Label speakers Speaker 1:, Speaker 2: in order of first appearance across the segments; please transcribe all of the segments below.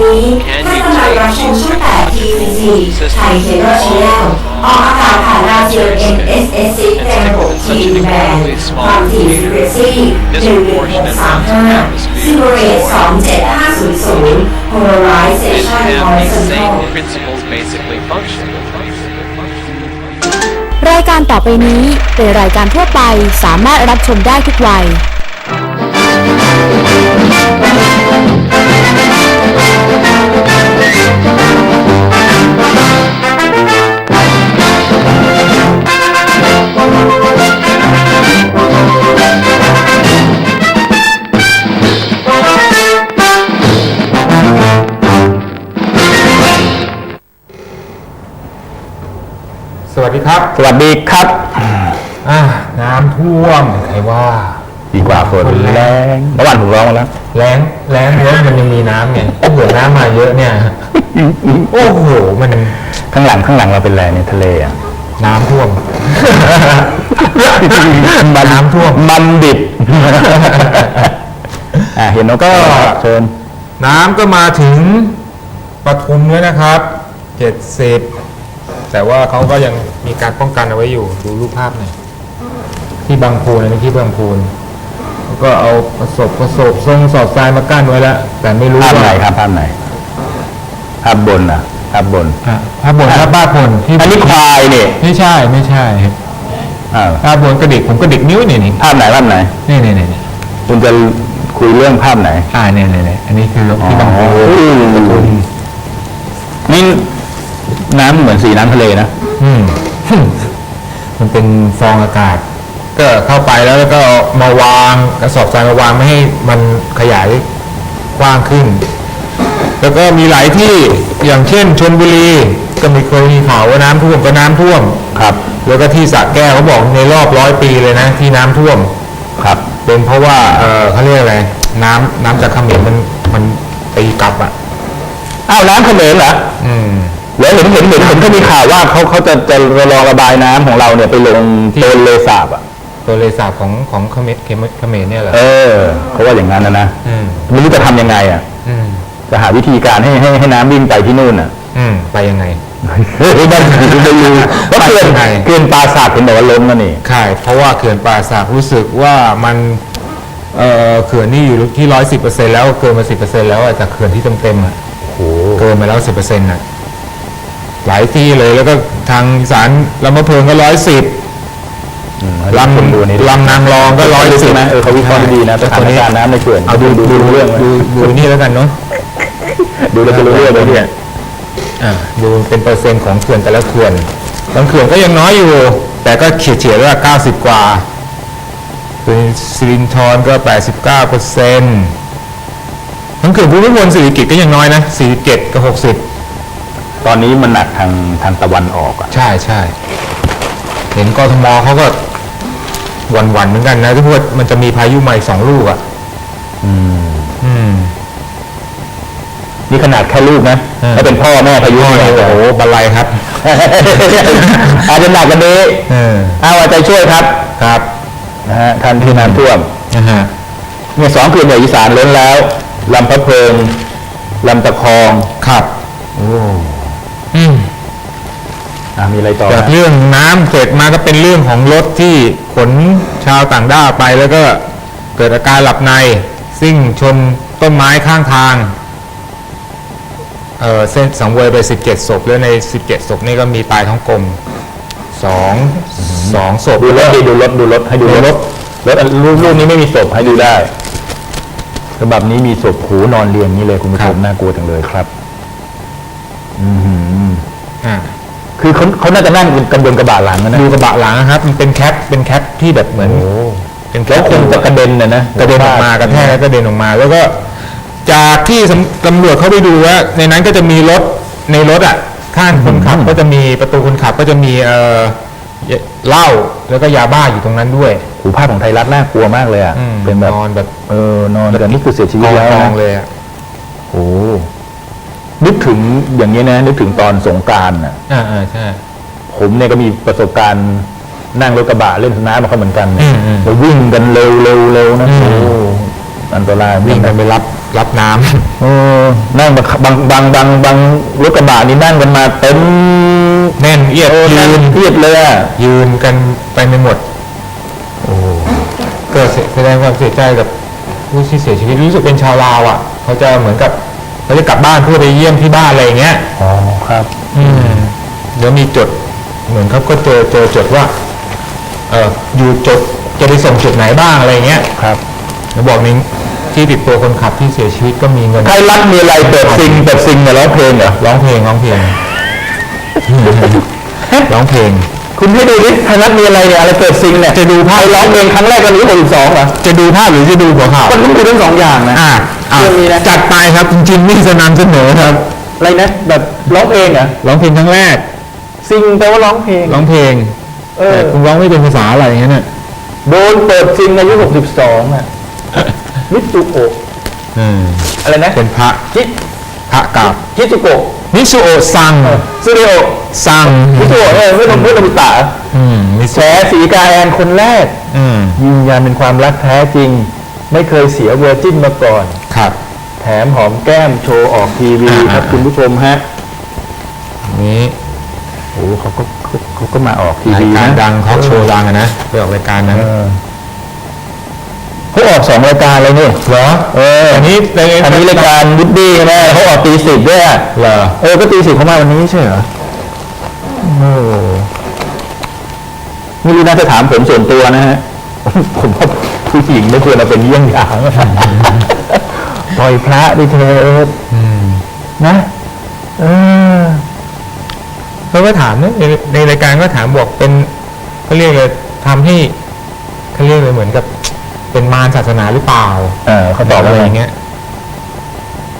Speaker 1: นี้ท่านกำลังรับชมช่อง8 TCC ไทยเคเบิลชแนลออกอากาศผ่านดาเทียม NSS ในระบบ T band ความถี่ frequency 11635ซิมโบเรต27500 polarization
Speaker 2: and have these
Speaker 1: horizontal
Speaker 2: same principles basically function.
Speaker 3: รายการต่อไปนี้เป็นรายการทั่วไปสามารถรับชมได้ทุกวัย
Speaker 4: สวัสดีครับ
Speaker 5: สวัสดีครับ
Speaker 4: อ่าน้ำท่วมใครว่า
Speaker 5: ดีกว่าฝนแรงเมื่อวานผมร้องมาแล้ว
Speaker 4: แรงแรงรถมันยังมีน้ำไงถ้าเผื่อน้ำมาเยอะเนี่ย โอ้โห มัน
Speaker 5: ข้างหลังข้างหลังเราเป็นอะไรในทะเลอะ
Speaker 4: น้ำท่วม
Speaker 5: มัน
Speaker 4: น้ำท่วม
Speaker 5: มันดิบอะเห็นนก
Speaker 4: ก็
Speaker 5: เชิญ
Speaker 4: น้ำก็มาถึงปทุมแล้วนะครับเจ็ดสิบแต่ว่าเขาก็ยังมีการป้องกันเอาไว้อยู่ ดูรูปภาพหน่อยที่บางพูนอันนี้ที่บางพูนแล้วก็เอาประสบประสบทรงสอดทรายมากั้นไว้แล้วแต่ไม่รู้
Speaker 5: ภาพ
Speaker 4: ว่า
Speaker 5: ไหนครับภาพไหนภาพบนอะ ภาพบน
Speaker 4: อะภาพบนภาพบ้าพลที่
Speaker 5: อันนี้ควายนี่
Speaker 4: ไม่ใช่ไม่ใช่
Speaker 5: อ่า
Speaker 4: ภาพบนกระดิกผมกระดิกนิ้วนี่นี่
Speaker 5: ภาพไหนภาพไหน
Speaker 4: นี่นี่นี่นี่
Speaker 5: คุณจะคุยเรื่องภาพไหน
Speaker 4: อ่าเนี่ยเนี่ยเนี่ยอันนี้คือที่บางพูน
Speaker 5: อ๋อนี่น้ำเหมือนสีน้ำทะเลนะ
Speaker 4: อืม มันเป็นฟองอากาศ ก็เข้าไปแล้วก็มาวางกระสอบทรายมาวางไม่ให้มันขยายกว้างขึ้น แล้วก็มีหลายที่อย่างเช่นชนบุรีก็มีเคยมีข่าวว่าน้ำท่วมก็น้ำท่วม
Speaker 5: ครับ
Speaker 4: แล้วก็ที่สระแก้วเขาบอกในรอบร้อยปีเลยนะ ที่น้ำท่วม
Speaker 5: ครับ
Speaker 4: เป็นเพราะว่าเออเขาเรียกอะไรน้ำน้ำจากเขมรมันมันตีกลับอะ
Speaker 5: อ้าวน้ำเขมรเหรอ
Speaker 4: อืม
Speaker 5: แล้วเห็นเห็นเห็นเห็นเขามีข่าวว่าเขาเขาจะจะรอระบายน้ำของเราเนี่ยไปลง
Speaker 4: ที่
Speaker 5: โตนเลสาบอะ
Speaker 4: ตัวเลสาบของของเขมรเขมรเขมรเนี่ยเหรอ
Speaker 5: เออเขาว่าอย่างนั้นนะนะ
Speaker 4: อืม
Speaker 5: ไม่รู้จะทำยังไงอะ
Speaker 4: อืม
Speaker 5: จะหาวิธีการให้ให้ให้น้ำวิ่งไปที่นู่นอะ
Speaker 4: อืม ไปยังไง
Speaker 5: ไม่ได้ไม่รู้ก็เขื่อน
Speaker 4: ไปยังไง
Speaker 5: เขื่อนปราสาทเห็นบอกว่าล้มแล้วนี่
Speaker 4: ใช่เพราะว่าเขื่อนป่าสักรู้สึกว่ามันเอ่อเขื่อนนี่อยู่ที่ร้อยสิบเปอร์เซ็นแล้วเกินมาสิบเปอร์เซ็นแล้วอะจากเขื่อนที่เต็มๆอะ
Speaker 5: โอ้โห
Speaker 4: เกินมาแล้วสิบเปอร์เซ็นต์อะหลายที่เลยแล้วก็ทางอีสารลำมะเพิงก็ร้อยสิบ
Speaker 5: อืม
Speaker 4: ล
Speaker 5: คนดูนี่ำ
Speaker 4: ลำนางรองก็ร้อยสิบ
Speaker 5: นะเออเขาวิเคราะห์ดีนะสถานการณ์น้ำในเขื่อน
Speaker 4: เอาดู
Speaker 5: ดู
Speaker 4: ดู
Speaker 5: ดูเรื่องไหม
Speaker 4: ดูดูนี่แล้วกันเนาะ
Speaker 5: ดูแล้วจะรู้เรื่องเลยเนี่ย
Speaker 4: อ่าดูเป็นเปอร์เซ็นต์ของเขื่อนแต่ละเขื่อนบางเขื่อนก็ยังน้อยอยู่ แต่ก็เฉียดเฉียดว่าเก้าสิบกว่าเป็นสิรินทรก็แปดสิบเก้าเปอร์เซ็นต์ทั้งเขื่อนภูมิพลสิริกิตก็ยังน้อยนะสี่เจ็ดกับหกสิบ
Speaker 5: ตอนนี้มันหนักทางทางตะวันออกอะ
Speaker 4: ใช่ใช่เห็นกทมเขาก็หวันวันๆเหมือนกันนะที่พวกมันจะมีพายุใหม่สองลูกอะ
Speaker 5: อืม
Speaker 4: อืม
Speaker 5: นี่ขนาดแค่ลูกนะ
Speaker 4: เออ
Speaker 5: ถ้าเป็นพ่อแม่พายุ
Speaker 4: โอ้
Speaker 5: เนี่ย
Speaker 4: โหบันไลครับ
Speaker 5: อาจจะหนักกว่านี้
Speaker 4: เออ
Speaker 5: เอาเอาใจช่วยครับ
Speaker 4: ครับ
Speaker 5: นะฮะท่านที่น้ำท่วม
Speaker 4: นะฮะ
Speaker 5: เนี่ยสองเขื่อนใหญ่อีสานล้นแล้วลำพะเพิงลำตะคอง
Speaker 4: ครับ
Speaker 5: โอ้
Speaker 4: อืม
Speaker 5: อะมีอะไรต่อ
Speaker 4: จาก
Speaker 5: ฮะ
Speaker 4: เรื่องน้ำเสร็จมาก็เป็นเรื่องของรถที่ขนชาวต่างด้าวไปแล้วก็เกิดอาการหลับใน ซิ่งชนต้นไม้ข้างทาง เออเส้นสังเวยไป 17 ศพ แล้วใน 17 ศพนี่ก็มีตายท้องกลมสองสองศพ
Speaker 5: ดูรถดิดูรถดูรถให้ดู
Speaker 4: ดู
Speaker 5: ร
Speaker 4: ร
Speaker 5: ถ
Speaker 4: ถ
Speaker 5: รถอันรูปรูปนี้ไม่มีศพให้ดูได้ฉบับนี้มีศพหูนอนเรียงนี้เลยคุณผู้ชมน่ากลัวจังเลยครับ อือหือ
Speaker 4: อ่า
Speaker 5: คือเขาเขาน่าจะนั่งกันบนกระบะหลังนะ
Speaker 4: ดูกระบะหลังนะครับ มันเป็นแคปเป็นแคปที่แบบเหมือน
Speaker 5: โอ้
Speaker 4: เป็นแค
Speaker 5: แล้ว
Speaker 4: ป
Speaker 5: คงจะกระเด็นนะนะ
Speaker 4: กระเด็นออกมากระแทกแล้วกระเด็นออกมา แล้วก็ จากที่สำตำรวจเขาไปดูว่า ในนั้นก็จะมีรถในรถอะข้างคนขับก็จะมีประตูคนขับก็จะมีเอ่อเหล้าแล้วก็ยาบ้าอยู่ตรงนั้นด้วย
Speaker 5: หูภาพของไทยรัฐน่ากลัวมากเลยอะ
Speaker 4: อืม
Speaker 5: เป็นแบบ
Speaker 4: นอนแบบ
Speaker 5: เออนอนแต่นี่คือเสียชี
Speaker 4: ก
Speaker 5: วิต
Speaker 4: อง
Speaker 5: แล้ว
Speaker 4: กอง
Speaker 5: นะ
Speaker 4: เลยอะ
Speaker 5: โอ้นึกถึงอย่างนี้นะ นึกถึงตอนสงกรารอะ
Speaker 4: อ่าอ่าใช่
Speaker 5: ผมเนี่ยก็มีประสบการณ์นั่งรถกระบะเล่นสนามมาเขาเหมือนกัน
Speaker 4: อืมอืม
Speaker 5: แล้ววิ่งกันเร็วเร็วเร็วนะ
Speaker 4: อืม
Speaker 5: โอ้อันตราย
Speaker 4: วิ่งกันไปรับ รับน้ำ
Speaker 5: โอ้นั่งบางบางบางบางรถกระบะนี่นั่งกันมาเต็ม
Speaker 4: แน่นเอียด
Speaker 5: โอ้
Speaker 4: ยื
Speaker 5: นั่ง
Speaker 4: น
Speaker 5: เพียดเลยอะ
Speaker 4: ยืนกันไปไม่หมดโอ้ก็เสียแสดงความเสียใจกับผู้ที่เสียชีวิตรู้สึกเป็นชาวลาวอะ เขาจะเหมือนกับเขาจะกลับบ้านเพื่อไปเยี่ยมที่บ้านอะไรอย่างเงี้ย
Speaker 5: อ๋อครับ
Speaker 4: อืมเดี๋ยวมีจดเหมือนเขาก็เจอเจอจดว่า เอออยู่จดจะไปส่งจุดไหนบ้างอะไรอย่างเงี้ย
Speaker 5: ครับ
Speaker 4: แล้วบอกนิ้ง ที่ติดตัวคนขับที่เสียชีวิตก็มีเงิน
Speaker 5: ไทยรัฐมีอะไรเปิดซิงเปิดซิงเนี่ยร้องเพลงเหรอ
Speaker 4: ร้องเพลงร้องเพลงร้องเพลง
Speaker 5: คุณให้ดูดิไทยรัฐมีอะไรเนี่ยอะไรเปิดซิงเนี่ย
Speaker 4: จะดูภาพ
Speaker 5: ใครร้องเพลงครั้งแรกวันนี้หกสิบสองเหรอ
Speaker 4: จะดูภาพหรือจะดูหัวข่าว
Speaker 5: มันต้องดูทั้งสองอย่างนะ
Speaker 4: อ่าอ่า
Speaker 5: เรื่องนี้นะ
Speaker 4: จัดไปครับจริงๆนี่จะนำเสนอครับ
Speaker 5: อะไรนะแบบร้องเพลงเหรอ
Speaker 4: ร้องเพลงครั้งแรก
Speaker 5: ซิงแปลว่าร้องเพลง
Speaker 4: ร้องเพลง
Speaker 5: เออ
Speaker 4: แต่คุณร้องไม่เป็นภาษาอะไรอย่างเงี้ยน่ะ
Speaker 5: โดนเปิดซิงอายุหกสิบสองอะ มิตสุโอะ
Speaker 4: อืม
Speaker 5: อะไรนะ
Speaker 4: เป็นพระ
Speaker 5: คิ
Speaker 4: พระกับ
Speaker 5: คิสุโกะ
Speaker 4: มิสุโอะซัง
Speaker 5: ซูริโอ
Speaker 4: ซัง
Speaker 5: มิสุโอะเออไม่ต้องพูดลำตา
Speaker 4: อืมมิ
Speaker 5: แฉ
Speaker 4: สุ
Speaker 5: สีกาแอนคนแรก
Speaker 4: อืม
Speaker 5: ยืนยันเป็นความรักแท้จริง ไม่เคยเสียเวอร์จินมาก่อน
Speaker 4: ครับ
Speaker 5: แถมหอมแก้มโชว์ออกทีวี
Speaker 4: อ่า
Speaker 5: ครับคุณผู้ชมฮะ
Speaker 4: นี้
Speaker 5: โอ้เขาก็เขาเขาก็มาออกที
Speaker 4: ราย
Speaker 5: วี
Speaker 4: การ
Speaker 5: นะ
Speaker 4: ดังเขาโชว์ดังอะนะไปออกรายการนั้น
Speaker 5: เออ เขาออกสองรายการเลยนี่
Speaker 4: เหรอ
Speaker 5: เออ
Speaker 4: อันนี้ใน
Speaker 5: อันนี้รายการวุดดี้ใช่ไหมเขาออกตีสิบด้วยอะ
Speaker 4: เหรอ
Speaker 5: เออก็ตีสิบเขามาวันนี้ใช่เหรอโอ้ไม่รู้นะถ้าถามผมส่วนตัวนะฮะผมว่าผู้หญิงไม่ควรเอาเป็นเยี่ยงอย่างปล่อยพระดิเธอ
Speaker 4: อืม
Speaker 5: นะเออ
Speaker 4: เขาก็ถามนะในในรายการก็ถามบอกเป็นเขาเรียกเลยทำให้เขาเรียกเลยเหมือนกับ เป็นมารศาสนาหรือเปล่า
Speaker 5: เออเขาตอบว่า
Speaker 4: อะไร
Speaker 5: อะไร
Speaker 4: อย่างเงี้ย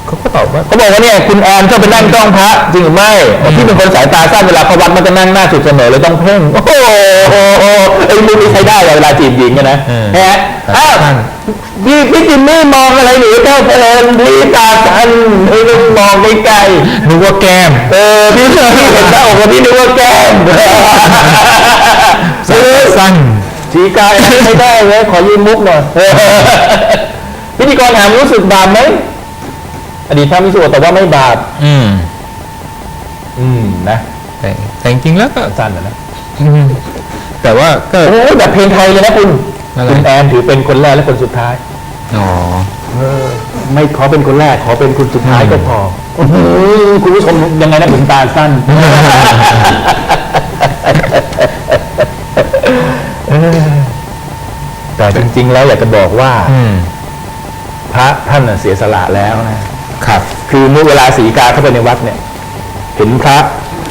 Speaker 4: เขาก็ตอบว่า
Speaker 5: เขาบอกว่าเนี่ยคุณแอนชอบไปนั่งจ้องพระจริงหรือไม่ที่เป็นคนสายตาสั้นเวลาเขาวัดมันจะนั่งหน้าสุดเสมอเลยต้องเพ่งโอ้โหไอ้มุกนี้ใช้ได้เวลาจีบหญิงอะนะฮะอ้าวพี่พี่จิมมี่มองอะไรหนูเจ้าเพลินพี่ตาสั้นไม่ต้องมองไกล
Speaker 4: นึกว่าแก้ม
Speaker 5: ๆเออพี่พี่เห็นหน้าอกว่าพี่นึกว่าแก้ม
Speaker 4: สาย สั้น
Speaker 5: ชีกายไม่ได้เลยขอยืมมุกหน่อยพิธีกรถามรู้สึกบาปไหมอดีตพระมิสุแต่ว่าไม่บาป
Speaker 4: อืม
Speaker 5: อืมนะ
Speaker 4: แต่แต่จริงๆแล้วก็
Speaker 5: สั้นนะนะ
Speaker 4: อืมแต่ว่าก็
Speaker 5: โอ้ยแบบเพลงไทยเลยนะคุณ
Speaker 4: อะไร
Speaker 5: คุณแอนถือเป็นคนแรกและคนสุดท้าย
Speaker 4: อ๋อ
Speaker 5: ไม่ขอเป็นคนแรก ขอเป็นคนสุดท้ายก็พออื้อหือคุณผู้ชมยังไงนะผมตาสั้นเออ แต่จริง ๆ แล้วอยากจะบอกว่า
Speaker 4: อืม
Speaker 5: พระท่านน่ะเสียสละแล้วนะครับ คือเมื่อเวลาสีกาเข้าไปในวัดเนี่ย เห็นพระ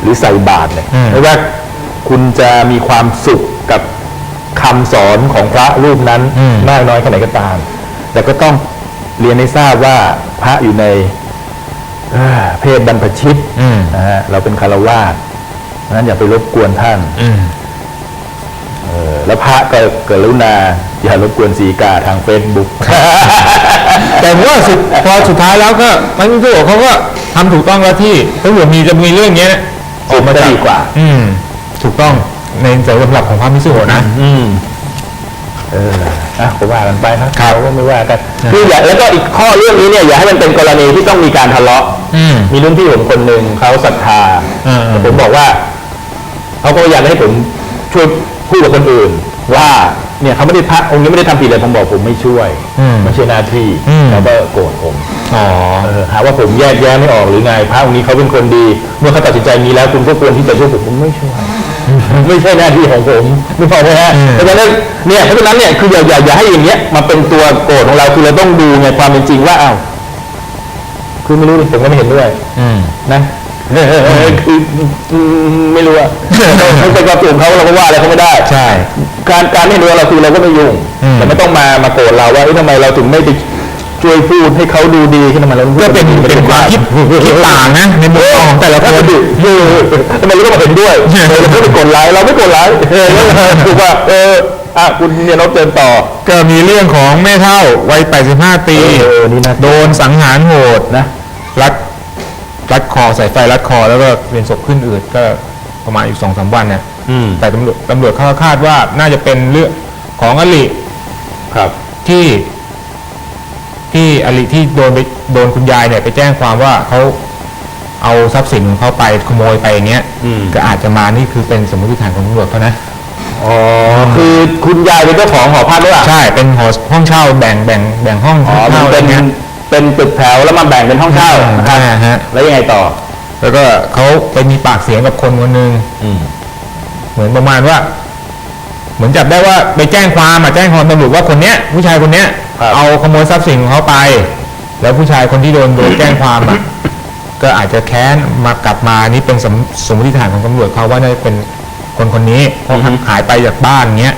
Speaker 5: หรือใส่บาตรเนี่ย
Speaker 4: อืม
Speaker 5: ไม่ว่าคุณจะมีความสุขกับคำสอนของพระรูปนั้นมากน้อยแค่ไหนก็ตาม แต่ก็ต้องเรียนให้ทราบว่าพระอยู่ในเอ่อเพศบรรพชิต
Speaker 4: อืม
Speaker 5: นะฮะเราเป็นคารวาสเพราะฉะนั้นอย่าไปรบกวนท่าน
Speaker 4: อืม
Speaker 5: เออ แล้วพระก็กรุณาอย่ารบกวนสีกาทางเฟซบุ๊ก
Speaker 4: แต่ผมว่าสุดพอสุดท้ายแล้วก็มันมิสุโอะเขาก็ทำถูกต้องแล้วที่ถ้าเกิดมีจะมีเรื่องเนี้ย
Speaker 5: ออกมาได้ดีกว่า
Speaker 4: อืม ถูกต้องในสำหรับของพระมิสุโอะนะ
Speaker 5: อืมเออนะก็ว่ากันไปนะครับเขาก็ไม่ว่ากัน
Speaker 4: ครับ
Speaker 5: คืออย่าแล้วก็อีกข้อเรื่องนี้เนี่ยอย่าให้มันเป็นกรณีที่ต้องมีการทะเลาะ
Speaker 4: อืม
Speaker 5: มีรุ่นพี่ผมคนหนึ่งเขาศรัทธา
Speaker 4: อืม
Speaker 5: แต่ผมบอกว่าเขาก็อยากให้ผมช่วย พูดกับคนอื่น ว่าเนี่ยเขาไม่ได้พระองค์นี้ไม่ได้ทำผิดเลยผมบอกผมไม่ช่วย
Speaker 4: อืม
Speaker 5: ไม่ใช่หน้าที่
Speaker 4: อืม
Speaker 5: แล้วก็โกรธผม
Speaker 4: อ๋อ
Speaker 5: เออหาว่าผมแยกแยะไม่ออกหรือไงพระองค์นี้เขาเป็นคนดี เมื่อเขาตัดสินใจนี้แล้วคุณก็ควรที่จะช่วยผมผมไม่ช่วย ไม่ใช่หน้าที่ของผมไม่พอไหมฮะ
Speaker 4: อืม
Speaker 5: เพราะฉะนั้นเนี่ยเพราะฉะนั้นเนี่ยคืออย่าอย่าอย่าให้อย่างเงี้ยมาเป็นตัวโกรธของเราคือเราต้องดูไงความเป็นจริงว่าอ้าวคือไม่รู้ดิผมก็ไม่เห็นด้วย
Speaker 4: อืม
Speaker 5: นะ คืออืมไม่รู้อะมันเป็นความสุขของเขาเราก็ว่าอะไรเขาไม่ได้
Speaker 4: ใช่
Speaker 5: การการไม่รู้เราคือเราก็ไม่ยุ่ง
Speaker 4: อืม
Speaker 5: แต่ไม่ต้องมามาโกรธเราว่าเอ้ยทำไมเราถึงไม่ไปช่วยพูดให้เขาดูดีขึ้นทำไมเรา
Speaker 4: ก็เป็นเป็นความคิดคิดต่างนะในมุมมองของแต่ละคน
Speaker 5: ดิเออทำไมเราต้องมาเห็นด้วยเออเราไม่ไปกดไลค์เราไม่กดไลค์เออถูกป่ะเอออะคุณเนี่ยนบเชิญต่อ
Speaker 4: ก็มีเรื่องของแม่เท่าวัย 85 ปี
Speaker 5: เออนี่นะ
Speaker 4: โดนสังหารโหด
Speaker 5: นะ
Speaker 4: รัด รัดคอใส่ไฟรัดคอ แล้วก็เป็นศพขึ้นอืดก็ประมาณอีกสองสามวันเนี่ย
Speaker 5: อืม
Speaker 4: แต่ตำรวจตำรวจเขาคาดว่าน่าจะเป็นเรื่องของอลิ
Speaker 5: ครับ
Speaker 4: ที่ ที่อลิที่โดนไปโดนคุณยายเนี่ยไปแจ้งความว่าเขาเอาทรัพย์สินของเขาไปขโมยไปอย่างเงี้ย
Speaker 5: อืม
Speaker 4: ก็อาจจะมานี่คือเป็นสมมติฐานของตำรวจเขานะ
Speaker 5: อ๋อคือคุณยายเป็นเจ้าของหอพักหรือเปล่า
Speaker 4: ใช่เป็นหอห้องเช่าแบ่งแบ่งแบ่งห้อง
Speaker 5: อ๋อมั
Speaker 4: เช่านอะไร
Speaker 5: เป็น
Speaker 4: เงี้ย
Speaker 5: เป็นตึกแถวแล้วมาแบ่งเป็นห้องเช่านะครับ
Speaker 4: อ่าฮะ
Speaker 5: แล้วยังไงต่อ
Speaker 4: แล้วก็เขาไปมีปากเสียงกับคนคนหนึ่ง
Speaker 5: อืม
Speaker 4: เหมือนประมาณว่า เหมือนจับได้ว่าไปแจ้งความมาแจ้งความตำรวจว่าคนเนี้ย ผู้ชายคนเนี้ย
Speaker 5: ครับ
Speaker 4: เอาขโมยทรัพย์สินของเขาไป แล้วผู้ชายคนที่โดนโดนแจ้งความอะ ก็อาจจะแค้นมากลับมานี่เป็นสมสมมติฐานของตำรวจเขาว่าน่าจะเป็นคนคนนี้เพราะหายไปจากบ้านเงี้ย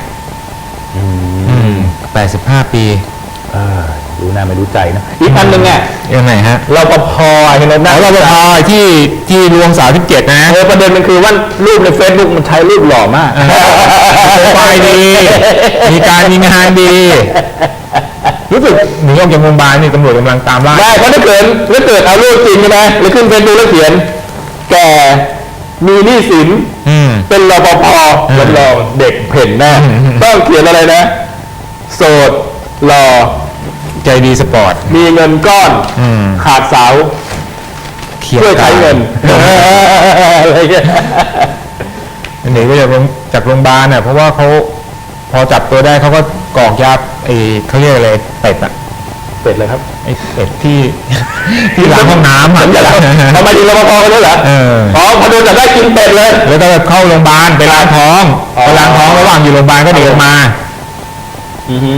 Speaker 4: แปดสิบห้าปี
Speaker 5: เออ รู้หน้าไม่รู้ใจนะ อีกอันหนึ่งอะ
Speaker 4: ยังไงฮะ
Speaker 5: รปภเห็นไหม
Speaker 4: อ๋อรปภที่ที่รวมสาวที่เจ็ดนะ
Speaker 5: เออประเด็นมันคือว่ารูปในเฟซบุ๊กมันใช้รูปหล่อมาก
Speaker 4: ไฟดี มีการมีงานดี รู้สึกหนีออกจากโรงพยาบาลนี่ตำรวจกำลังตามล่า
Speaker 5: ได้เพราะถ้าเกิดถ้าเกิดเอารูปจริงใช่ไหมแล้วขึ้นเฟซบุ๊กแล้วเขียน แก่มีหนี้สิน
Speaker 4: อืม
Speaker 5: เป็นรปภรับรองเด็กเพ่นแน่
Speaker 4: อืม
Speaker 5: ต้องเขียนอะไรนะ โสดหล่อ
Speaker 4: ใจดีสปอร์ต
Speaker 5: มีเงินก้อน
Speaker 4: อืม
Speaker 5: ขาดเสา
Speaker 4: เขียน
Speaker 5: ช่วยใช้เงินอะไรเงี้ย
Speaker 4: หนีก็จากโรงจากโรงพยาบาลน่ะเพราะว่าเขาพอจับตัวได้เขาก็กรอกยาไอ้เขาเรียกอะไรเป็ดอะ
Speaker 5: เป็ดเลยครับ
Speaker 4: ไอ้เป็ดที่ ที่ล้างห้องน้ำอะ
Speaker 5: อย่าแล้วทำไมถึงรปภกันด้วยเหรอ
Speaker 4: เออ
Speaker 5: อ๋อพอโดนจับได้กินเป็ดเลย
Speaker 4: แล้วก็เข้าโรงพยาบาลไปล้างท้อง
Speaker 5: อ๋อ
Speaker 4: ไปล้างท้องระหว่างอยู่โรงพยาบาลก็เดินมา
Speaker 5: อือฮึ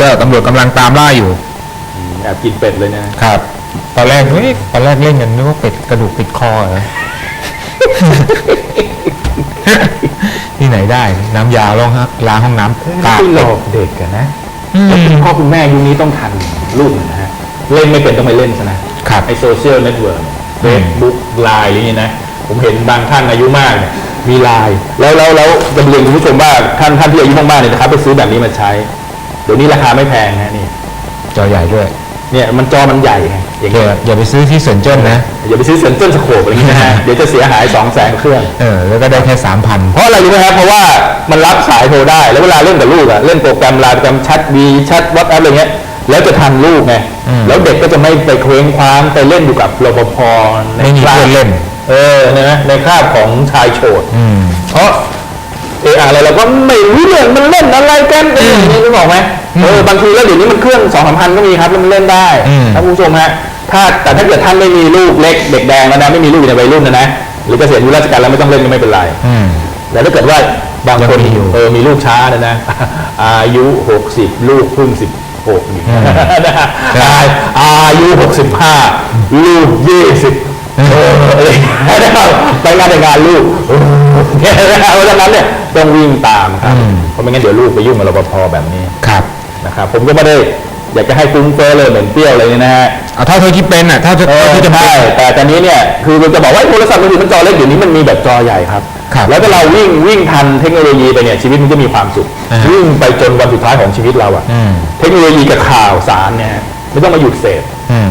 Speaker 4: ก็ตำรวจกำลังตามล่าอยู่
Speaker 5: แอบกินเป็ดเลยนะ
Speaker 4: ครับ ตอนแรกเฮ้ยตอนแรกเล่นกันนึกว่าเป็ดกระดูกติดคอเหรอที่ไหนได้ น้ำยาล้างห้องล้างห้องน้ำตาก
Speaker 5: ไม่หล
Speaker 4: เป็ด
Speaker 5: อกเด็กกันนะ
Speaker 4: อืม
Speaker 5: คุณพ่อคุณแม่ยุคนี้ต้องทันลูกนะฮะ เล่นไม่เป็นต้องไปเล่นซะนะครับไอโซเชียลเน็ตเวิร์กเฟซบุ๊กไลน์อะไรอย่างนี้นะ ผมเห็นบางท่านอายุมากเนี่ยมีไลน์แล้วแล้วแล้วจะเรียนคุณผู้ชมว่าท่านท่านที่อายุมากๆเนี่ยนะครับ ไปซื้อแบบนี้มาใช้เดี๋ยวนี้ราคาไม่แพงนะนี่
Speaker 4: จอใหญ่ด้วย
Speaker 5: เนี่ยมันจอมันใหญ่ไงอย่าง
Speaker 4: อย่า
Speaker 5: เงี้ย
Speaker 4: อย่าไปซื้อที่เซินเจิ้นนะ
Speaker 5: อย่าไปซื้อเซนเซอร์สโคปอะไรอย่างนี้นะฮะเดี๋ยวจะเสียหายสองแสนเครื่อง
Speaker 4: เออแล้วก็ได้แค่สามพัน
Speaker 5: เพราะอะไรรู้ไหมครับเพราะว่ามันรับสายโทรได้แล้วเวลาเล่นกับลูกอะเล่นโปรแกรมไลน์โปรแกรมแชทวีแชทวอทแอปอะไรเงี้ยแล้วจะทันลูกไงแล้วเด็กก็จะไม่ไปเคว้งคว้างไปเล่นอยู่กับรปภใน
Speaker 4: ไม่มี
Speaker 5: คราบ
Speaker 4: เพื่อนเล่น
Speaker 5: เออนะในคราบของชายโฉด
Speaker 4: อืม
Speaker 5: เพราะ เอออะไรเราก็ไม่รู้เรื่องมันเล่นอะไรกันเอออย่างนี้นึกออกไหมเออบางทีแล้วเดี๋ยวนี้มันเครื่องสองสามพันก็มีครับแล้วมันเล่นได้
Speaker 4: อืม
Speaker 5: ท่านผู้ชมฮะถ้าแต่ถ้าเกิดท่านไม่มีลูกเล็กเด็กแดงแล้วนะไม่มีลูกอยู่ในวัยรุ่นนะนะหรือเกษียณอายุราชการแล้วไม่ต้องเล่นก็ไม่เป็นไร
Speaker 4: อืม
Speaker 5: แต่ถ้าเกิดว่าบางคน
Speaker 4: ยังมีอยู่
Speaker 5: เออมีลูกช้าเนี่ยนะอายุหกสิบลูกเพิ่งสิบหกนี่
Speaker 4: อืม
Speaker 5: นะฮะอายุหกสิบห้าลูกยี่สิบเอออะ ไรอย่างเงี้ยนไปงานแต่งงานลูกเพราะฉะนั้นเนี่ยต้องวิ่งตามครับเพราะไม่งั้นเดี๋ยวลูกไปยุ่งกับรปภแบบนี้
Speaker 4: ครับ
Speaker 5: นะครับ ผมก็ไม่ได้อยากจะให้ฟุ้งเฟ้อเลยเหมือนเปรี้ยวเลยนะฮะ
Speaker 4: เอาเท่าที่เป็นอะเท่าที่จะเป็
Speaker 5: ใช่
Speaker 4: น
Speaker 5: แต่ตอนนี้เนี่ยคือเราจะบอกว่าโทรศัพท์มือถือมันจอเล็กเดี๋ยวนี้มันมีแบบจอใหญ่ครับแล้วถ้าเราวิ่งวิ่งทันเทคโนโลยีไปเนี่ยชีวิตมันจะมีความสุขวิ่งไปจนวันสุดท้ายของชีวิตเราอะเทคโนโลยีกับข่าวสารเนี่ยไม่ต้องมาหยุดเสพ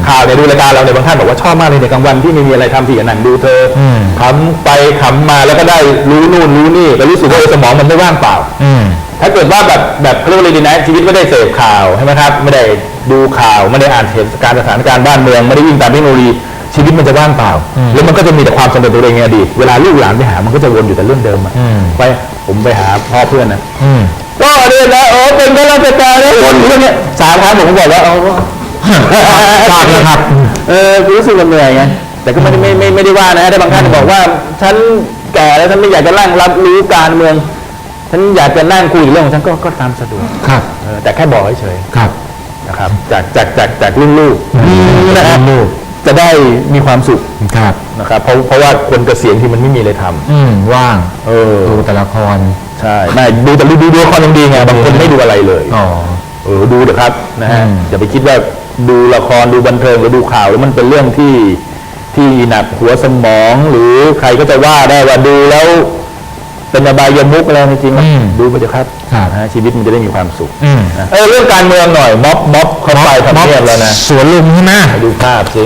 Speaker 5: ข่าวเนี่ยดูรายการเราเนี่ยบางท่านบอกว่าชอบมากเลยในกลางวันที่ไม่มีอะไรทำพี่กับหนังดูเธออ
Speaker 4: ม
Speaker 5: ขำไปขำมาแล้วก็ได้รู้นู่นรู้นี่แต่รู้สึกว่าเออสมองมันไม่ว่างเปล่า
Speaker 4: อืม
Speaker 5: ถ้าเกิดว่าแบบแบบเขาเรียกว่าอะไรดีนะชีวิตไม่ได้เสพข่าวใช่ไหมครับไม่ได้ดูข่าวไม่ได้อ่านเหตุการณ์สถานการณ์บ้านเมืองไม่ได้วิ่งตามเทคโนโลยีชีวิตมันจะว่างเปล่า แล้วมันก็จะมีแต่ความสำเร็จตัวเองในอดีตเวลาลูกหลานไปหา มันก็จะวนอยู่แต่เรื่องเดิมอะ
Speaker 4: อืม
Speaker 5: ไปผมไปหาพ่อเพื่อนนะ
Speaker 4: อืม
Speaker 5: ก็เนี่ยนะเออเป็นข้าราชการแล้ววนอยู่เรื่องเนี้ยสามครั้งผมก็บอกว่าเอา
Speaker 4: ทราบแล้วครับ
Speaker 5: เออรู้สึกมันเหนื่อยไงแต่ก็ไม่ได้ไม่ไม่ไม่ได้ว่านะแต่บางท่านบอกว่าฉันแก่แล้วฉันไม่อยากจะนั่งรับรู้การเมือง ฉันอยากจะนั่งคุยเรื่องของฉันก็ก็ตามสะดวก
Speaker 4: ครับ
Speaker 5: เออแต่แค่บอกเฉย
Speaker 4: ครับ
Speaker 5: ๆนะครับ จากจากจากจากรุ่นลูกนะฮะ
Speaker 4: ลูก
Speaker 5: จะได้มีความสุข
Speaker 4: ครับ
Speaker 5: นะครับ เพราะเพราะว่าคนเกษียณที่มันไม่มีอะไรทำ
Speaker 4: อืมว่าง
Speaker 5: เออ
Speaker 4: ดูแต่ละคร
Speaker 5: ใช่ไม่ดูแต่ดูดูดูละครยังดีไงบางคนไม่ดูอะไรเลย
Speaker 4: อ๋อ
Speaker 5: เออดูเถอะครับนะฮะ
Speaker 4: อืม
Speaker 5: อย่าไปคิดว่า ดูละครดูบันเทิงหรือดูข่าวแล้วมันเป็นเรื่องที่ที่หนักหัวสมอง หรือใครก็จะว่าได้ว่าดูแล้ว เป็นอบายมุกอะไรจริงๆนะ
Speaker 4: อืม
Speaker 5: ดูไปเถอะครับ
Speaker 4: ครับ
Speaker 5: นะฮะชีวิตมันจะได้มีความสุข
Speaker 4: อืม
Speaker 5: นะเออเรื่องการเมืองหน่อยม็อบม็อบเข้าไปทำเนียบแล้วนะ
Speaker 4: สวนลุมใช่ไหม
Speaker 5: ไปดูภาพสิ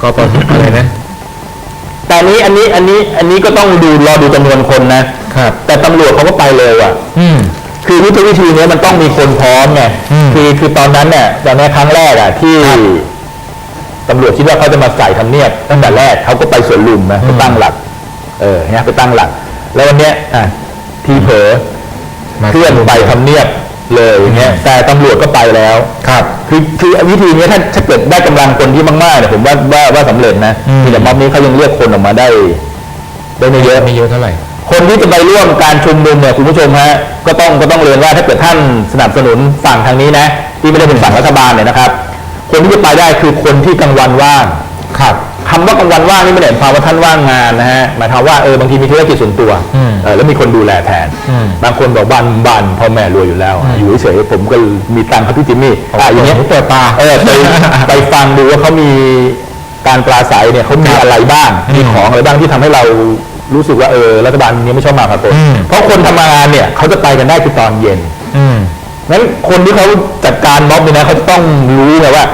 Speaker 4: ก็ปอะไรนะ
Speaker 5: แต่อันนี้อันนี้อันนี้อันนี้ก็ต้องดูรอดูจำนวนคนนะ
Speaker 4: ครับ
Speaker 5: แต่ตำรวจเขาก็ไปเลยว่ะ
Speaker 4: อืม
Speaker 5: คือยุทธวิธีเนี้ยมันต้องมีคนพร้อมไง
Speaker 4: อืม
Speaker 5: คือคือตอนนั้นเนี่ยตอนนี้ครั้งแรกอะที่
Speaker 4: ครับ
Speaker 5: ตำรวจคิดว่าเขาจะมาใส่ทำเนียบตั้งแต่แรกเขาก็ไปสวนลุมนะไปตั้งหลัก เออเนี่ยไปตั้งหลัก แล้ววันเนี้ยอะทีเผลอ
Speaker 4: มา
Speaker 5: เคลื่อนไปทำเนียบเลยอย่างเงี้ยแต่ตำรวจก็ไปแล้ว
Speaker 4: ครับ
Speaker 5: คือคือวิธีนี้ถ้าถ้าเกิดได้กำลังคนที่มากๆเนี่ยผมว่าว่าว่าสำเร็จนะ
Speaker 4: อืม
Speaker 5: แต่ม็อบนี้เขายังเรียกคนออกมาได้ ได้ไม่เยอะ
Speaker 4: ไม่เยอะเท่าไหร่
Speaker 5: คนที่จะไปร่วมการชุมนุมเนี่ยคุณผู้ชมฮะก็ต้องก็ต้องเรียนว่าถ้าเกิดท่านสนับสนุนฝั่งทางนี้นะ ที่ไม่ได้เป็นฝั่งรัฐบาลเนี่ยนะครับ คนที่จะไปได้คือคนที่กลางวันว่าง
Speaker 4: ครับ
Speaker 5: คำว่ากลางวันว่างนี่ไม่ได้หมายความว่าท่านว่างงานนะฮะหมายความว่าเออบางทีมีธุรกิจส่วนตัว
Speaker 4: อืม
Speaker 5: เออแล้วมีคนดูแลแทน
Speaker 4: อืม
Speaker 5: บางคนบอกบ้านบ้านพ่อแม่รวยอยู่แล้ว อยู่เฉยๆผมก็มีตังค์ครับพี่จิมมี่อะอย่างเงี้ย
Speaker 4: เปิดตา
Speaker 5: เออไปไปฟังดูว่าเขามีการปราศัยเนี่ยเขามีอะไรบ้าง
Speaker 4: อืม
Speaker 5: มีของอะไรบ้างที่ทำให้เรา รู้สึกว่าเออรัฐบาลนี้ไม่ชอบมาพากล
Speaker 4: อืม
Speaker 5: เพราะคนทำงานเนี่ยเขาจะไปกันได้คือตอนเย็น
Speaker 4: อืม
Speaker 5: งั้นคนที่เขาจัดการม็อบเนี่ยนะเขาจะต้องรู้ไงว่า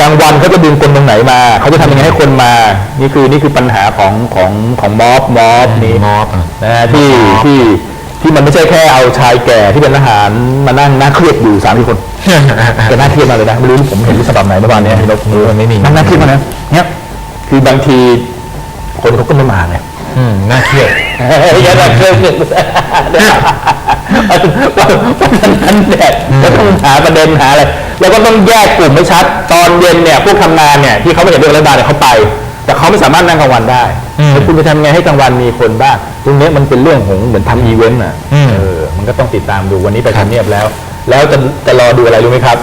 Speaker 5: กลางวันเขาจะดึงคนตรงไหนมา เขาจะทำยังไงให้คนมา นี่คือนี่คือปัญหาของของของม็อบม็อบนี้
Speaker 4: ม็อบอะ
Speaker 5: นะฮะที่
Speaker 4: ม็อบ
Speaker 5: ที่ที่มันไม่ใช่แค่เอาชายแก่ที่เป็นทหารมานั่งน่าเครียดอยู่สามสี่คนจะน่าเครียดมากเลยนะไม่รู้ผมเห็นรูปฉบับไหนเมื่อวานเนี้พี่นก
Speaker 4: เออไม่มี
Speaker 5: นั่งน่าเครียดมากนะเนี่ยคือบางทีคนเขาก็ไม่มาไง
Speaker 4: อืมน่าเครียด
Speaker 5: อย่าแบบเคยเพราะฉะนั้นเนี่ยก็ต้องหาประเด็นหาอะไรแล้วก็ต้องแยกกลุ่มให้ชัด ตอนเย็นเนี่ยพวกทำงานเนี่ยที่เขาไม่เห็นด้วยรัฐบาลเนี่ยเขาไป แต่เขาไม่สามารถนั่งกลางวันได้
Speaker 4: อืม
Speaker 5: แล้วคุณไปทำไงให้กลางวันมีคนบ้างตรงเนี้ยมันเป็นเรื่องของเหมือนทำอีเวนต์อะ
Speaker 4: อืม
Speaker 5: เออมันก็ต้องติดตามดูวันนี้ไปทำเนียบแล้ว แล้วจะจะรอดูอะไรรู้ไหมครับ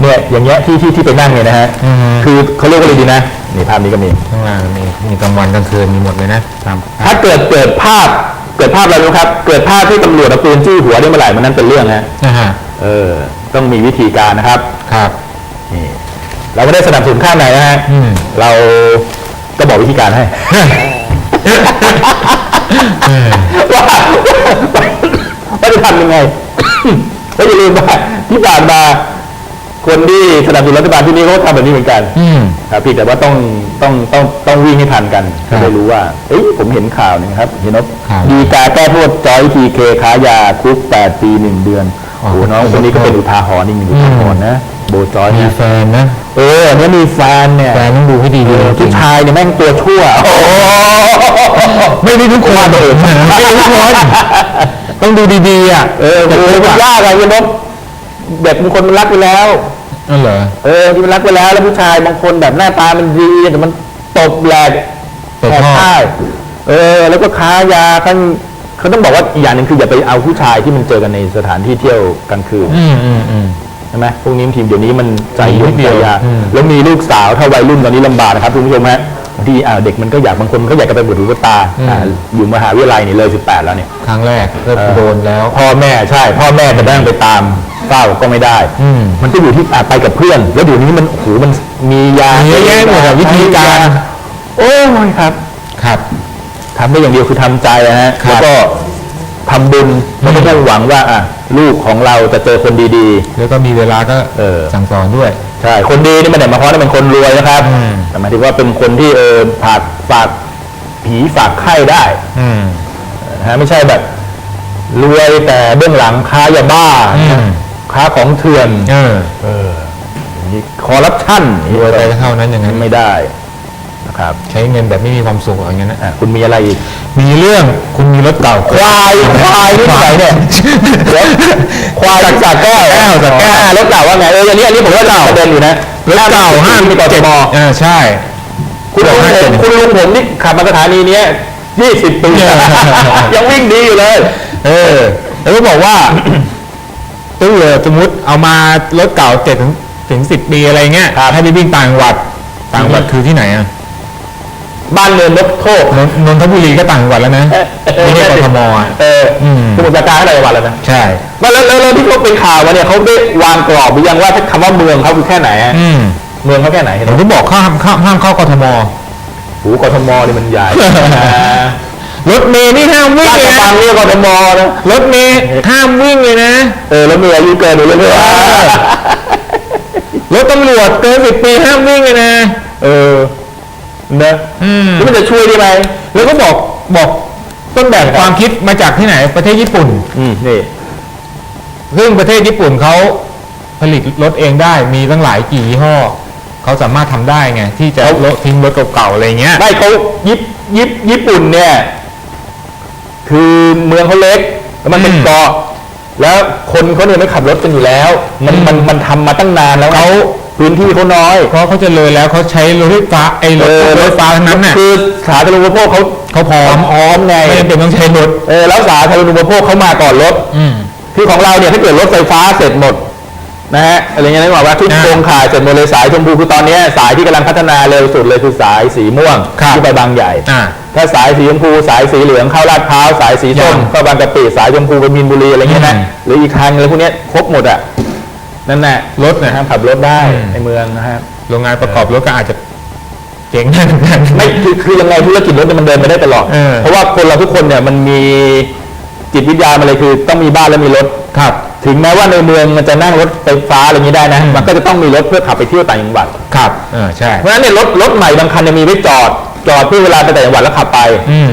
Speaker 5: เนี่ยอย่างเงี้ยที่ที่ที่ไปนั่งเนี่ยนะฮะ
Speaker 4: อืม
Speaker 5: คือเขาเรียกว่าอะไรดีนะ นี่ภาพนี้ก็มี
Speaker 4: ข้างล่างมีมีกลางวันกลางคืนมีหมดเลยนะตาม
Speaker 5: ถ้าเกิดเกิดภาพเกิดภาพอะไรรู้ครับ เกิดภาพที่ตำรวจเอาปืนจี้หัวได้เมื่อไหร่มันนั้นเป็นเรื่องฮะ
Speaker 4: นะฮะ
Speaker 5: เออ ต้องมีวิธีการนะครับ
Speaker 4: ครับ
Speaker 5: นี่เราไม่ได้สนับสนุนข้างไหนนะฮะ
Speaker 4: อืม
Speaker 5: เราก็บอกวิธีการให้ ว่าว่าจะทำยังไง แล้วอย่าลืมว่าที่ผ่านมา คนที่สนับสนุนรัฐบาลที่นี่เขาก็ทำแบบนี้เหมือนกัน
Speaker 4: อืม
Speaker 5: ครับพี่แต่ว่าต้องต้องต้องต้องวิ่งให้ทันกัน
Speaker 4: ครั
Speaker 5: จะ
Speaker 4: บ
Speaker 5: ได้รู้ว่า เอ้ยผมเห็นข่าวหนึงครับ เห็นว่า
Speaker 4: ข่าว
Speaker 5: ดีกาแก้โทษจอยทีเคค้ายาคุก8ปี1เดือน
Speaker 4: อ๋อ
Speaker 5: โอ้โหน้องคนนี้ก็เป็นอุทาหรณ์อีกหนึ่งอุทาหรณ์นะโบจอย
Speaker 4: มี
Speaker 5: นะ
Speaker 4: แฟนนะ
Speaker 5: เอออันนี้มีแฟนเนี่ย
Speaker 4: แฟนต้องดูให้ดี
Speaker 5: เอ
Speaker 4: ดู
Speaker 5: อ
Speaker 4: จริ
Speaker 5: ผู้
Speaker 4: ง
Speaker 5: ชายเนี่ยแม่งตัวชั่วโอ้โห
Speaker 4: ไม่ได้ทุกคนเออไม่ได้ทุกคน ต้องดูดีๆอะ
Speaker 5: เออโอ้โหมันยากอะคุณนกเด็กบางคนมันรักไปแล้ว
Speaker 4: นั่นเหรอ
Speaker 5: เออที่มันรักไปแล้วแล้วผู้ชายบางคนแบบหน้าตามันดีแต่มันตบแหลก
Speaker 4: ตบ
Speaker 5: แหก
Speaker 4: พ่อ
Speaker 5: ใต้เออ แล้วก็ค้ายาขั้นเขาต้องบอกว่าอีกอย่างหนึ่งคืออย่าไปเอาผู้ชายที่มันเจอกันในสถานที่เที่ยวกลางคืน
Speaker 4: อืมอืมอืม
Speaker 5: ใช่ไหมพวกนี้บางทีเดี๋ยวนี้มันใจ
Speaker 4: มี
Speaker 5: ยุ่
Speaker 4: นิ
Speaker 5: ง
Speaker 4: ดเดี
Speaker 5: ใจ
Speaker 4: ยวยาอืม
Speaker 5: แล้วมีลูกสาวถ้าวัยรุ่นตอนนี้ลำบากนะครับคุณผู้ชมฮะบางทีอ่าเด็กมันก็อยากบางคนมันก็อยากจะไปบวชหูบวชตาอ่าอยู่มหาวิทยาลัยนี่เลย 18 แล้วเนี่ย
Speaker 4: ครั้งแรกก็โดนแล้ว
Speaker 5: พ่อแม่ใช่ พ่อแม่จะนั่งไปตาม เฝ้าก็ไม่ได้
Speaker 4: อืม
Speaker 5: มันก็อยู่ที่อะไปกับเพื่อน แล้วเดี๋ยวนี้มันโอ้โหมันมียา
Speaker 4: มีเยอะแยะหมดอะวิธีการ
Speaker 5: โอ้ยครับ
Speaker 4: ครับ
Speaker 5: ทำได้อย่างเดียวคือทำใจนะฮะ
Speaker 4: ครับ
Speaker 5: แล้วก็ทำบุญแล้วก็ต้องหวังว่าอะลูกของเราจะเจอคนดี
Speaker 4: แล้วก็มีเวลาก็
Speaker 5: เออ
Speaker 4: สั่งสอนด้วย
Speaker 5: ๆ ใช่ คนดีนี่มันไม่ได้หมายความว่าเป็นคนรวยนะครับ
Speaker 4: อืม
Speaker 5: แต่หมายถึงว่าเป็นคนที่เออฝากฝากผีฝากไข้ได้
Speaker 4: อืม
Speaker 5: นะฮะไม่ใช่แบบรวยแต่เบื้องหลังค้ายาบ้า
Speaker 4: อืม
Speaker 5: ค้าของเถื่อน
Speaker 4: เออ
Speaker 5: เออคอร์รัปชัน
Speaker 4: รวยไปก็เท่านั้นอย่างนั้น
Speaker 5: ไม่ได้นะครับ
Speaker 4: ใช้เงินแบบไม่มีความสุขอย่างนั้นนะ
Speaker 5: อะคุณมีอะไรอีก
Speaker 4: มีเรื่องคุณมีรถเก่า
Speaker 5: ควายควายนี่ไหนเนี่ยเดี๋ยวควายจากจากแก้ว
Speaker 4: แก้วจากแก้ว
Speaker 5: อ่ารถเก่าว่าไงเอออันนี้อันนี้ผมว่าประเด็นอยู่นะ
Speaker 4: รถเก่าห้าม
Speaker 5: มีก
Speaker 4: เจ็
Speaker 5: ท
Speaker 4: ด
Speaker 5: ม
Speaker 4: เออใช่
Speaker 5: คุณลุงผมคุณลุงผมนี่ขับมาสถานีเนี้ยยี่สิบปียังวิ่งดีอยู่เลย
Speaker 4: เออ แล้วก็บอกว่า ตู้เรือสมมติเอามารถเก่าเจ็ดถึงถึงสิบปีอะไรเงี้ย
Speaker 5: ครับ
Speaker 4: ให้ไปวิ่งต่างจังหวัดต่างจังหวัด
Speaker 5: อืม
Speaker 4: คือที่ไหนอะ
Speaker 5: บ้านเนินนกโทก
Speaker 4: นนนนทบุรีก็ต่างจังหวัดแล้วนะไม่ใช่กทมอะ
Speaker 5: เอออ
Speaker 4: ม
Speaker 5: สมุทรปราการอะไรจังหวัดแล้วนะ
Speaker 4: ใช่
Speaker 5: แล้วแล้วแล้วแล้วที่เขาเป็นข่าวมาเนี่ยเขาได้วางกรอบหรือยังว่าคำว่าเมืองเขาคือแค่ไหนฮะ
Speaker 4: อืม
Speaker 5: เมืองเขาแค่ไหนเห็นไห
Speaker 4: ผม
Speaker 5: ม
Speaker 4: ก็บอกห้ามห้ามห้ามเข้ากทม
Speaker 5: หูกทมนี่มันใหญ่
Speaker 4: รถเมย์นี่ห้ามวิ่ง
Speaker 5: ราช
Speaker 4: เลย
Speaker 5: บั
Speaker 4: นะ
Speaker 5: งเรียกกทมนะ
Speaker 4: รถเมย์ห้ามวิ่งเลยนะ
Speaker 5: เออแล้วมีอายุเกินหรือไม่
Speaker 4: รถตำรวจเกินสิบปีห้ามวิ่งเลยนะ
Speaker 5: เออนะ
Speaker 4: อืม
Speaker 5: แล้วมันจะช่วยได้ไหม
Speaker 4: แล้วก็บอกบอกต้นแบบความคิดมาจากที่ไหน ประเทศญี่ปุ่น
Speaker 5: อืมนี่
Speaker 4: ซึ่งประเทศญี่ปุ่นเขาผลิตรถเองได้ มีตั้งหลายกี่ยี่ห้อ เขาสามารถทำได้ไง ที่จะลดทิ้งรถเก่าๆอะไรเงี้ย
Speaker 5: ไม่เขายิปยิปญี่ปุ่นเนี่ย คือเมืองเขาเล็ก แล้วมันเป็น
Speaker 4: อืม
Speaker 5: เกาะแล้วคนเขาเนี่ยไม่ขับรถกันอยู่แล้ว มัน
Speaker 4: อืม
Speaker 5: มันมันทำมาตั้งนานแล้วเขาพื้นที่เขาน้อย
Speaker 4: เพราะเขาเจะเลยแล้วเขาใช้รถไฟฟ้าไอ้รถรถไฟฟ้าทั้งนั้นน่ะ
Speaker 5: คือสาธารณูปโภคเขา
Speaker 4: เขาพร้อม
Speaker 5: พร้อมไง
Speaker 4: ไม่จำเป็นต้องใช้รถ
Speaker 5: เออแล้วสาธารณูปโภคเขามาก่อนรถ
Speaker 4: อืม
Speaker 5: คือของเราเนี่ยถ้าเกิดรถไฟฟ้าเสร็จหมด นะฮะอะไรเงี้ยนึกออกว่าทุก
Speaker 4: อ่า
Speaker 5: โครงข่ายเสร็จหมดเลยสายชมพูคือตอนเนี้ยสายที่กำลังพัฒนาเร็วสุดเลยคือสายสีม่วง
Speaker 4: ครับ
Speaker 5: ที่ไปบางใหญ่
Speaker 4: อ่า
Speaker 5: ถ้าสายสีชมพูสายสีเหลืองเข้าลาดพร้าวสายสีส้ม
Speaker 4: ยัง
Speaker 5: ก็บางกะปิสายชมพูไปมีนบุรีอะไรเงี้ยนะ
Speaker 4: อืม
Speaker 5: หรืออีกทางอะไรพวกเนี้ยครบหมดอะนั่นแหละ
Speaker 4: รถนะ
Speaker 5: นะครับขับรถได้
Speaker 4: อืม
Speaker 5: ในเมืองนะครับ
Speaker 4: โรงงานประกอบรถก็อาจจะเจ๊งได้เหมือนกัน
Speaker 5: ไม่คือคือยังไงธุรกิจรถเนี่ยมันเดินไปได้ตลอด
Speaker 4: เออ
Speaker 5: เพราะว่าคนเราทุกคนเนี่ยมันมีจิตวิทยามาเลยคือ ต้องมีบ้านและมีรถ
Speaker 4: ครับ
Speaker 5: ถึงแม้ว่าในเมืองมันจะนั่งรถไฟฟ้าอะไรอย่างนี้ได้นะ
Speaker 4: อืม
Speaker 5: มันก็จะต้องมีรถเพื่อขับไปเที่ยวต่างจังหวัด
Speaker 4: ครับเออใช่
Speaker 5: เพราะฉะนั้นเนี่ยรถรถใหม่บางคันเนี่ยมีไว้จอด จอดเพื่อเวลาไปต่างจังหวัดแล้วขับไป
Speaker 4: อืม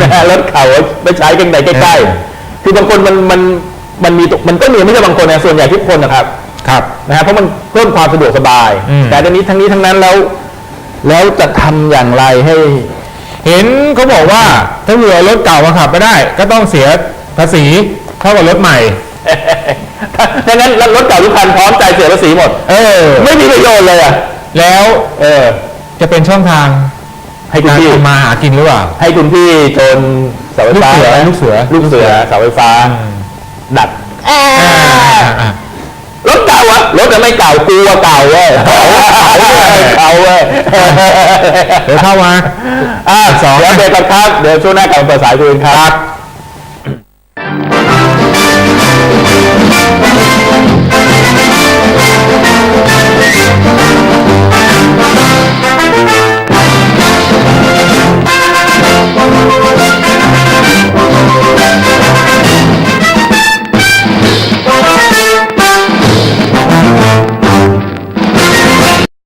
Speaker 5: นะฮะรถเขาไปใช้กันไหนใกล้
Speaker 4: เออ
Speaker 5: ๆ คือบางคนมันมันมันมีตัวมันก็มีไม่ใช่บางคนนะส่วนใหญ่ทุกคนนะครับ
Speaker 4: ครับ
Speaker 5: นะฮะเพราะมันเพิ่มความสะดวกสบาย
Speaker 4: อืม
Speaker 5: แต่ทีนี้ทั้งนี้ทั้งนั้นแล้ว แล้วจะทำอย่างไรให้
Speaker 4: เห็นเขาบอกว่าถ้าเรือรถเก่ามาขับไม่ได้ ก็ต้องเสียภาษีเท่ากับรถใหม่
Speaker 5: ถ้างั้นรถเก่าทุกคันพร้อมใจายเสียภาษีหมด
Speaker 4: เออ
Speaker 5: ไม่มีประโยชน์เลยอะ
Speaker 4: แล้ว
Speaker 5: เออ
Speaker 4: จะเป็นช่องทาง
Speaker 5: ให้คุณ
Speaker 4: การ
Speaker 5: พี่
Speaker 4: ทำมาหากินหรือเปล่า
Speaker 5: ให้คุณพี่โจนเสาไฟฟ้า
Speaker 4: ลูกเสือ
Speaker 5: ลูกเสือเสาไฟฟ้า ดัด
Speaker 4: อ่าอ่าร
Speaker 5: ถเก่าอะรถจะไม่เก่ากูอะเก่าเว้ยเก่าเก่าเว้ย
Speaker 4: เดี๋ยวเข้ามา
Speaker 5: อะ
Speaker 4: สอง
Speaker 5: เดี๋ยวเบรกกันครับ เดี๋ยวช่วงหน้ากลับมาเปิดสายคุยกันครับ